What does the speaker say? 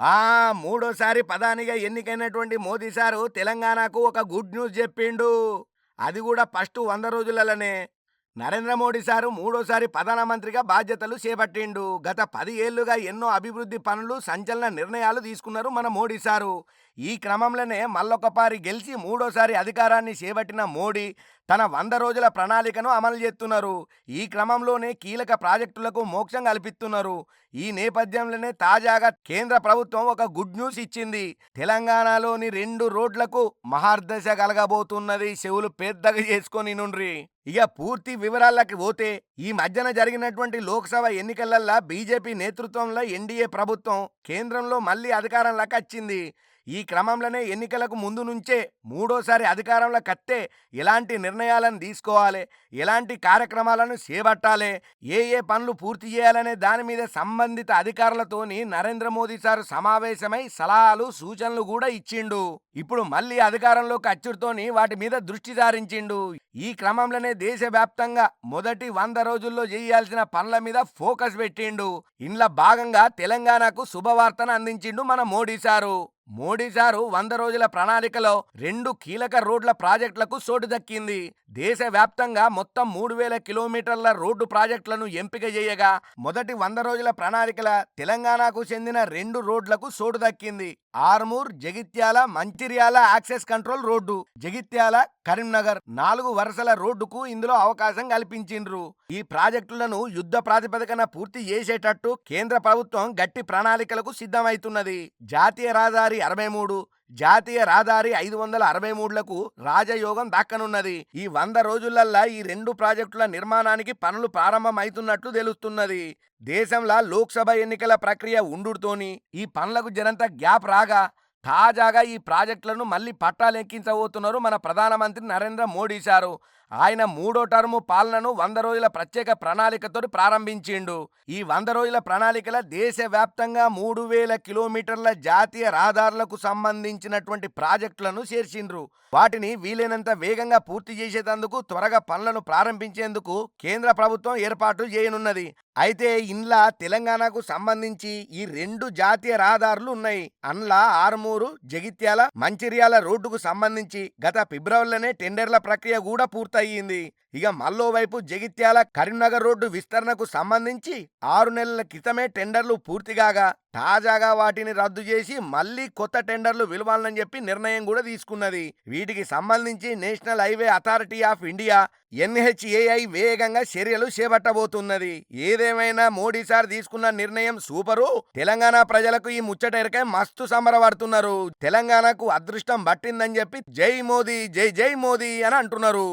ఆ మూడోసారి ప్రధానిగా ఎన్నికైనటువంటి మోదీ సారు తెలంగాణకు ఒక గుడ్ న్యూస్ చెప్పిండు. అది కూడా ఫస్ట్ వంద రోజులలోనే. నరేంద్ర మోడీ సారు మూడోసారి ప్రధానమంత్రిగా బాధ్యతలు చేపట్టిండు. గత పది ఏళ్ళుగా ఎన్నో అభివృద్ధి పనులు సంచలన నిర్ణయాలు తీసుకున్నారు మన మోడీ సారు. ఈ క్రమంలోనే మళ్ళొకపారి గెలిచి మూడోసారి అధికారాన్ని చేపట్టిన మోడీ తన వంద రోజుల ప్రణాళికను అమలు చేస్తున్నారు. ఈ క్రమంలోనే కీలక ప్రాజెక్టులకు మోక్షం కల్పిస్తున్నారు. ఈ నేపథ్యంలోనే తాజాగా కేంద్ర ప్రభుత్వం ఒక గుడ్ న్యూస్ ఇచ్చింది. తెలంగాణలోని రెండు రోడ్లకు మహార్దశ కలగబోతున్నది. చెవులు పెద్దగా చేసుకొని నుండ్రి. ఇక పూర్తి వివరాలకి పోతే ఈ మధ్యన జరిగినటువంటి లోక్సభ ఎన్నికలల్లా బీజేపీ నేతృత్వంలో ఎన్డీఏ ప్రభుత్వం కేంద్రంలో మళ్ళీ అధికారంలోకి వచ్చింది. ఈ క్రమంలోనే ఎన్నికలకు ముందు నుంచే మూడోసారి అధికారంలో కత్తే ఎలాంటి నిర్ణయాలను తీసుకోవాలి? ఎలాంటి కార్యక్రమాలను చేపట్టాలి? ఏ ఏ పనులు పూర్తి చేయాలనే దాని మీద సంబంధిత అధికారులతోని నరేంద్ర మోదీ సార్ సమావేశమై సలహాలు సూచనలు కూడా ఇచ్చిండు. ఇప్పుడు మళ్ళీ అధికారంలోకి అచ్చుడుతోని వాటి మీద దృష్టి సారించిండు. ఈ క్రమంలోనే దేశవ్యాప్తంగా మొదటి వంద రోజుల్లో చేయాల్సిన పనుల మీద ఫోకస్ పెట్టిండు. ఇంట్లో భాగంగా తెలంగాణకు శుభవార్తను అందించిండు మన మోడీ సారు. మోడీ సారు వంద రోజుల ప్రణాళికలో రెండు కీలక రోడ్ల ప్రాజెక్టులకు చోటు దక్కింది. దేశవ్యాప్తంగా మొత్తం మూడు వేల కిలోమీటర్ల రోడ్డు ప్రాజెక్టులను ఎంపిక చేయగా మొదటి వంద రోజుల ప్రణాళికల తెలంగాణకు చెందిన రెండు రోడ్లకు చోటు దక్కింది. Armoor Jagtial Mancherial access control road. Jagtial Karimnagar నాలుగు వరుసల రోడ్డుకు ఇందులో అవకాశం కల్పించిండ్రు. ఈ ప్రాజెక్టులను యుద్ధ ప్రాతిపదికన పూర్తి చేసేటట్టు కేంద్ర ప్రభుత్వం గట్టి ప్రణాళికలకు సిద్ధమైతున్నది. జాతీయ రహదారి అరవై మూడు జాతీయ రహదారి ఐదు వందల అరవై మూడులకు రాజయోగం దక్కనున్నది. ఈ వంద రోజులల్లా ఈ రెండు ప్రాజెక్టుల నిర్మాణానికి పనులు ప్రారంభమవుతున్నట్లు తెలుస్తున్నది. దేశంలో లోక్సభ ఎన్నికల ప్రక్రియ ఉండుడుతోని ఈ పనులకు జనంత గ్యాప్ రాగా తాజాగా ఈ ప్రాజెక్టులను మళ్ళీ పట్టాలెక్కించబోతున్నారు మన ప్రధానమంత్రి నరేంద్ర మోడీ సారు. ఆయన మూడో టర్ము పాలనను వంద రోజుల ప్రత్యేక ప్రణాళికతో ప్రారంభించిండు. ఈ వంద రోజుల ప్రణాళికల దేశవ్యాప్తంగా మూడు వేల కిలోమీటర్ల జాతీయ రహదారులకు సంబంధించినటువంటి ప్రాజెక్టులను చేర్చిండ్రు. వాటిని వీలైనంత వేగంగా పూర్తి చేసేటందుకు త్వరగా పనులను ప్రారంభించేందుకు కేంద్ర ప్రభుత్వం ఏర్పాటు చేయనున్నది. అయితే ఇండ్లా తెలంగాణకు సంబంధించి ఈ రెండు జాతీయ రహదారులు ఉన్నాయి. అన్లా ఆరుమూరు జగిత్యాల మంచిర్యాల రోడ్డుకు సంబంధించి గత ఫిబ్రవరిలోనే టెండర్ల ప్రక్రియ కూడా పూర్తయింది ఇక మల్లో వైపు జగిత్యాల కరీంనగర్ రోడ్డు విస్తరణకు సంబంధించి ఆరు నెలల క్రితమే టెండర్లు పూర్తిగాగా తాజాగా వాటిని రద్దు చేసి మళ్ళీ కొత్త టెండర్లు విలువాలని చెప్పి నిర్ణయం కూడా తీసుకున్నది. వీటికి సంబంధించి National Highway Authority of India NHAI వేగంగా చర్యలు చేపట్టబోతున్నది. ఏదేమైనా మోడీ సార్ తీసుకున్న నిర్ణయం సూపరు? తెలంగాణ ప్రజలకు ఈ ముచ్చట ఎరకై మస్తు సంబరపడుతున్నారు. తెలంగాణకు అదృష్టం పట్టిందని చెప్పి జై మోదీ జై జై మోదీ అని అంటున్నారు.